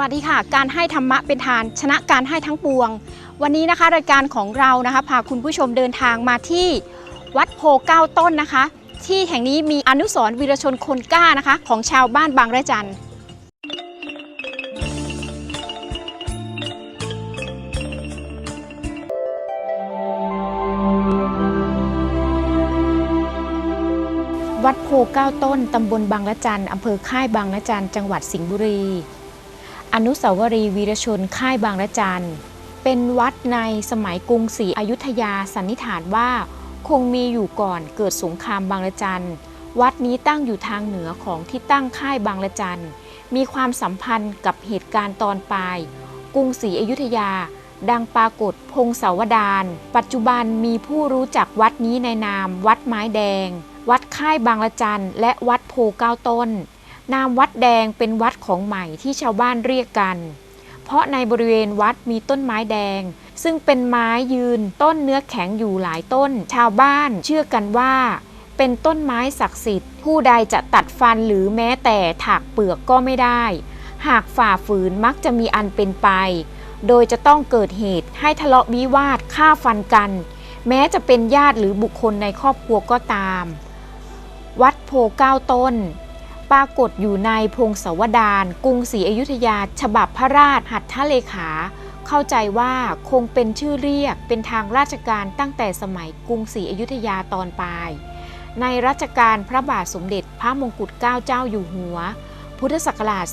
วัสดีค่ะ การให้ธรรมะเป็นทาน ชนะการให้ทั้งปวง วันนี้นะคะรายการของเรานะคะพาคุณผู้ชมเดินทางมาที่วัดโพเก้าต้นนะคะ ที่แห่งนี้มีอนุสรวีรชนคนกล้านะคะ ของชาวบ้านบางระจันวัดโพเก้าต้น ตำบลบางละจัน อำเภอค่ายบางละจัน จังหวัดสิงห์บุรี อนุสาวรีย์วีรชนค่ายบางละจัน เป็นวัดในสมัยกรุงศรีอยุธยาสันนิษฐานว่า คงมีอยู่ก่อนเกิดสงครามบางละจัน วัดนี้ตั้งอยู่ทางเหนือของที่ตั้งค่ายบางละจัน มีความสัมพันธ์กับเหตุการณ์ตอนปลาย กรุงศรีอยุธยา ดังปรากฏพงศาวดาร ปัจจุบันมีผู้รู้จักวัดนี้ในนาม วัดไม้แดง วัดค่ายบางละจันและวัดโพเก้าต้น นามวัดแดงเป็นวัดของใหม่ที่ชาวบ้านเรียกกัน เพราะในบริเวณวัดมีต้นไม้แดง ซึ่งเป็นไม้ยืนต้นเนื้อแข็งอยู่หลายต้น ชาวบ้านเชื่อกันว่า เป็นต้นไม้ศักดิ์สิทธิ์ ผู้ใดจะตัดฟันหรือแม้แต่ถากเปลือกก็ไม่ได้ หากฝ่าฝืนมักจะมีอันเป็นไป โดยจะต้องเกิดเหตุให้ทะเลาะวิวาทฆ่าฟันกัน แม้จะเป็นญาติหรือบุคคลในครอบครัวก็ตาม วัดโพเก้าต้น ปรากฏอยู่ในพงศาวดารกรุงศรีอยุธยา ฉบับพระราชหัตถเลขา เข้าใจว่าคงเป็นชื่อเรียกเป็นทางราชการตั้งแต่สมัยกรุงศรีอยุธยาตอนปลาย ในรัชกาลพระบาทสมเด็จพระมงกุฎเกล้าเจ้าอยู่หัว พุทธศักราช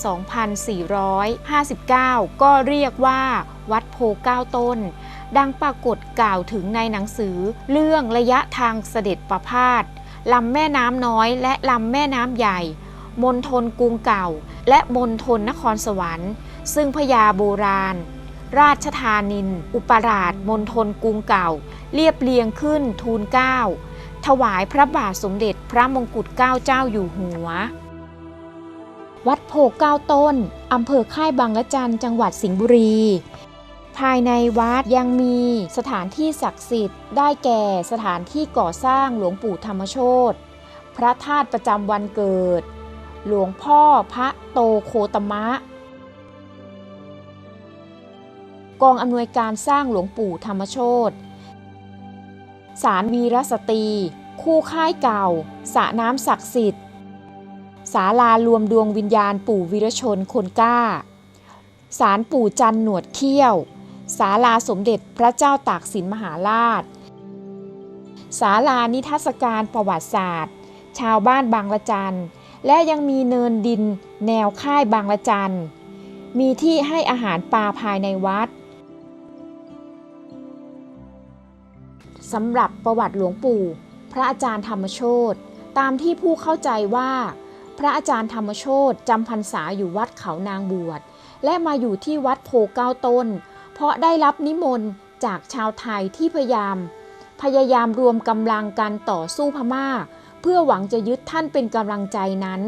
2459 ก็เรียกว่า วัดโพเก้าต้น ดังปรากฏกล่าวถึงในหนังสือเรื่องระยะทางเสด็จประพาสลำแม่น้ำน้อยและลำแม่น้ำใหญ่ มณฑลกรุงเก่า และมณฑลนครสวรรค์ ซึ่งพญาโบราณ ราชธานิน อุปราชมณฑลกรุงเก่า เรียบเรียงขึ้นทูลเก้าถวายพระบาทสมเด็จพระมงกุฎเกล้าเจ้าอยู่หัว วัดโพเก้าต้น อำเภอค่ายบางละจันจังหวัดสิงห์บุรี ภายในวัดยังมีสถานที่ศักดิ์สิทธิ์ ได้แก่สถานที่ก่อสร้างหลวงปู่ธรรมโชตพระธาตุประจำวันเกิด หลวงพ่อพระโตโคตมะ กองอำนวยการสร้างหลวงปู่ธรรมโชตศาลวีรสตรี คู่ค่ายเก่าสระน้ำศักดิ์สิทธิ์ศาลารวมดวงวิญญาณปู่วีรชนคนกล้า ศาลปู่จันหนวดเขี้ยว ศาลาสมเด็จพระเจ้าตากสินมหาราช ศาลานิทรรศการประวัติศาสตร์ ชาวบ้านบางละจัน และยังมีเนินดินแนวค่ายบางละจัน มีที่ให้อาหารปลาภายในวัดสำหรับประวัติหลวงปู่ พระอาจารย์ธรรมโชตตามที่ผู้เข้าใจว่า พระอาจารย์ธรรมโชตจำพรรษาอยู่วัดเขานางบวช และมาอยู่ที่วัดโพเก้าต้น เพราะได้รับนิมนต์จากชาวไทยที่พยายาม พยายามรวมกำลังกันต่อสู้พม่า พื่อหวังจะยึดท่านเป็นกำลังใจนั้น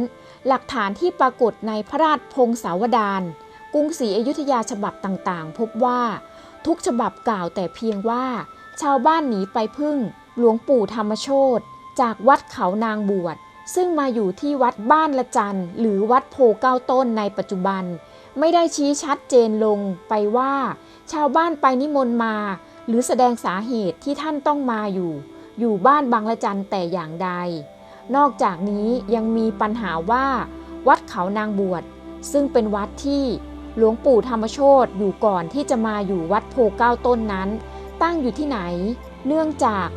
หลักฐานที่ปรากฏในพระราชพงศาวดารกรุงศรีอยุธยาฉบับต่างๆ พบว่า ทุกฉบับกล่าวแต่เพียงว่า ชาวบ้านหนีไปพึ่ง หลวงปู่ธรรมโชตจากวัดเขานางบวช ซึ่งมาอยู่ที่วัดบ้านละจันหรือวัดโพเก้าต้นในปัจจุบัน ไม่ได้ชี้ชัดเจนลงไปว่า ชาวบ้านไปนิมนต์มา หรือแสดงสาเหตุที่ท่านต้องมาอยู่ อยู่บ้านบางละจันแต่อย่างใด นอกจากนี้ยังมีปัญหาว่า วัดเขานางบวช ซึ่งเป็นวัดที่หลวงปู่ธรรมโชตอยู่ก่อนที่จะมาอยู่วัดโพเก้าต้นนั้น ตั้งอยู่ที่ไหน เนื่องจาก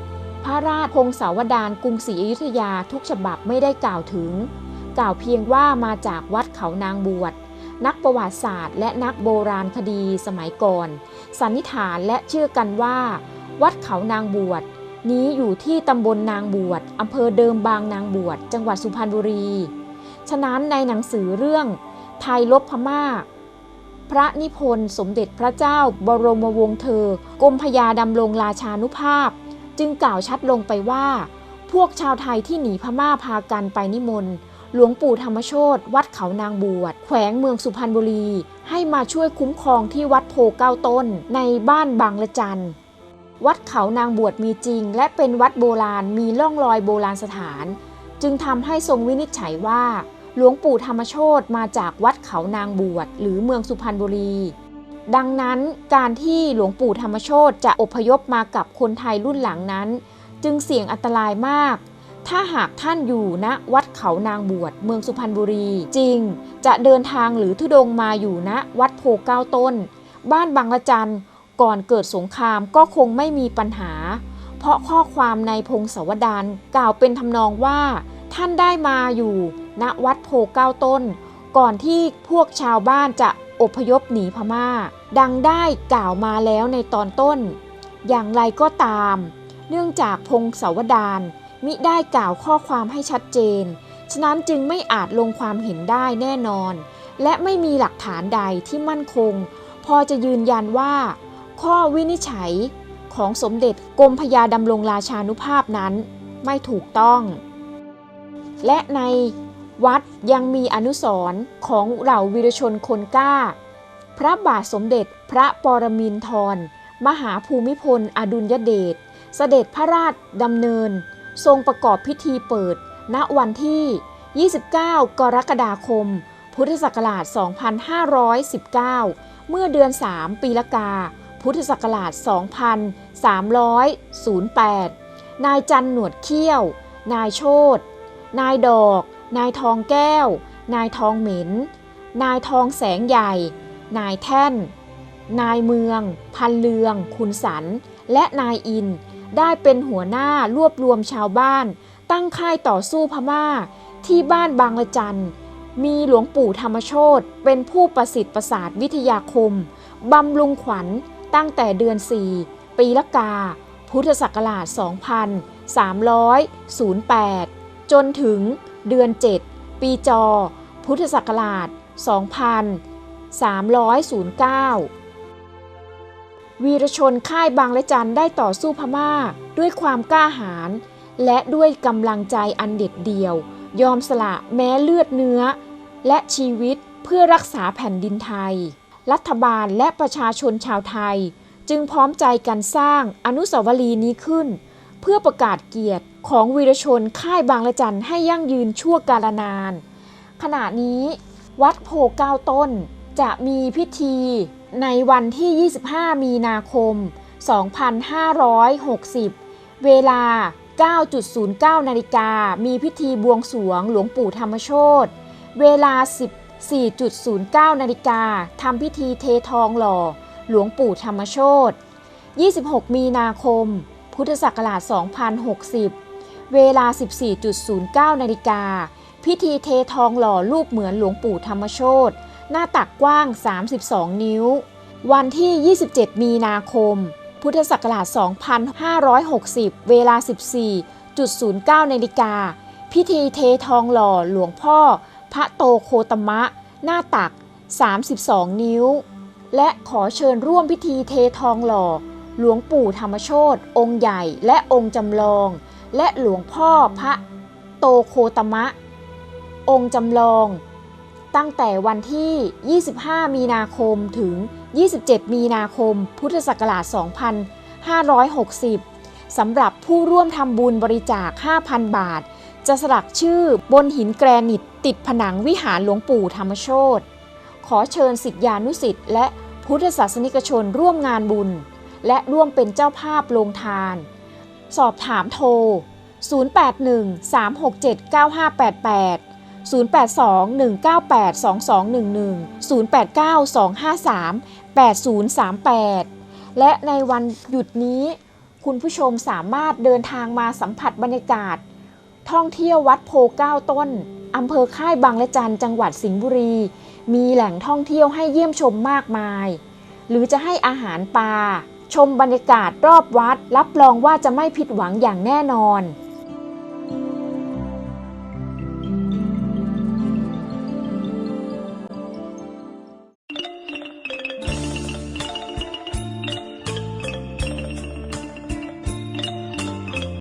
พระราชพงศาวดารกรุงศรีอยุธยาทุกฉบับไม่ได้กล่าวถึง กล่าวเพียงว่ามาจากวัดเขานางบวชนักประวัติศาสตร์ และนักโบราณคดีสมัยก่อน สันนิษฐานและเชื่อกันว่า วัดเขานางบวช นี้อยู่ที่ตำบลนางบวชอำเภอเดิมบางนางบวช จังหวัดสุพรรณบุรี ฉะนั้นในหนังสือเรื่องไทยลบพม่า พระนิพนธ์สมเด็จพระเจ้าบรมวงศ์เธอกรมพยาดำรงราชานุภาพ จึงกล่าวชัดลงไปว่า พวกชาวไทยที่หนีพม่าพากันไปนิมนต์หลวงปู่ธรรมโชตวัดเขานางบวช แขวงเมืองสุพรรณบุรี ให้มาช่วยคุ้มครองที่วัดโพเก้าต้น ในบ้านบางละจัน วัดเขานางบวชมีจริง และเป็นวัดโบราณมีร่องรอยโบราณสถาน จึงทำให้ทรงวินิจฉัยว่า หลวงปู่ธรรมโชตมาจากวัดเขานางบวชหรือเมืองสุพรรณบุรี ดังนั้นการที่หลวงปู่ธรรมโชตจะอพยพมากับคนไทยรุ่นหลังนั้น จึงเสี่ยงอันตรายมาก ถ้าหากท่านอยู่ณวัดเขานางบวชเมืองสุพรรณบุรี จริง จะเดินทางหรือทุดงมาอยู่ณวัดโพเก้าต้น บ้านบางละจัน ก่อนเกิดสงครามก็คงไม่มีปัญหา เพราะข้อความในพงศาวดารกล่าวเป็นทำนองว่า ท่านได้มาอยู่ณวัดโพเก้าต้น ก่อนที่พวกชาวบ้านจะอพยพหนีพม่า ดังได้กล่าวมาแล้วในตอนต้น อย่างไรก็ตาม เนื่องจากพงศาวดารมิได้กล่าวข้อความให้ชัดเจน ฉะนั้นจึงไม่อาจลงความเห็นได้แน่นอน และไม่มีหลักฐานใดที่มั่นคง พอจะยืนยันว่า ข้อวินิจฉัยของสมเด็จกรมพยาดำรงราชานุภาพนั้นไม่ถูกต้อง และในวัดยังมีอนุสรณ์ของเหล่าวีรชนคนกล้า พระบาทสมเด็จพระปรมินทร มหาภูมิพล อดุลยเดช เสด็จพระราชดำเนิน ทรงประกอบพิธีเปิด ณวันที่ 29 กรกฎาคม พุทธศักราช 2519 เมื่อเดือน 3 ปีละกา พุทธศักราช 2308 นายจันหนวดเขี้ยว นายโชตนายดอก นายทองแก้ว นายทองเหม็น นายทองแสงใหญ่ นายแท่น นายเมือง พันเลือง คุณสัน และนายอิน ได้เป็นหัวหน้ารวบรวมชาวบ้าน ตั้งค่ายต่อสู้พม่า ที่บ้านบางละจันมีหลวงปู่ธรรมโชตเป็นผู้ประสิทธิ์ประสาทวิทยาคม บำรุงขวัญ ตั้งแต่เดือน 4 ปีละกา พุทธศักราช 2308 จนถึงเดือน 7 ปีจอ พุทธศักราช 2309 วีรชนค่ายบางละจันได้ต่อสู้พม่าด้วยความกล้าหาญและด้วยกำลังใจอันเด็ดเดี่ยว ยอมสละแม้เลือดเนื้อ และชีวิตเพื่อรักษาแผ่นดินไทย รัฐบาลและประชาชนชาวไทย จึงพร้อมใจกันสร้างอนุสาวรีย์นี้ขึ้น เพื่อประกาศเกียรติของวีรชนค่ายบางละจันให้ยั่งยืนชั่วกาลนาน ขณะนี้ วัดโพเก้าต้นจะมีพิธีในวันที่ 25 มีนาคม 2560 เวลา 9.09 นาฬิกา มีพิธีบวงสรวงหลวงปู่ธรรมโชตเวลา10 4.09 นาฬิกาทำพิธีเททองหล่อ หลวงปู่ธรรมโชต26 มีนาคม พุทธศักราช 2060 เวลา 14.09 นาฬิกา พิธีเททองหล่อรูปเหมือนหลวงปู่ธรรมโชตหน้าตักกว้าง 32 นิ้ว วันที่ 27 มีนาคม พุทธศักราช 2560 เวลา 14.09 นาฬิกา พิธีเททองหล่อหลวงพ่อ พระโตโคตมะ หน้าตัก 32 นิ้ว และขอเชิญร่วมพิธีเททองหล่อ หลวงปู่ธรรมโชตองค์ใหญ่และองค์จำลอง และหลวงพ่อพระโตโคตมะ องค์จำลอง ตั้งแต่วันที่ 25 มีนาคมถึง 27 มีนาคม พุทธศักราช 2560สำหรับผู้ร่วมทำบุญบริจาค 5,000 บาท จะสลักชื่อบนหินแกรนิตติดผนังวิหารหลวงปู่ธรรมโชตขอเชิญสิทธิานุสิทธิ์และพุทธศาสนิกชนร่วมงานบุญ และร่วมเป็นเจ้าภาพโรงทาน สอบถามโทร 081 367 9588 082-198-2211 0892538038 และในวันหยุดนี้ คุณผู้ชมสามารถเดินทางมาสัมผัสบรรยากาศ ท่องเที่ยววัดโพเก้าต้นอำเภอค่ายบางละจันจังหวัดสิงห์บุรี มีแหล่งท่องเที่ยวให้เยี่ยมชมมากมาย หรือจะให้อาหารปลาชมบรรยากาศรอบวัด รับรองว่าจะไม่ผิดหวังอย่างแน่นอน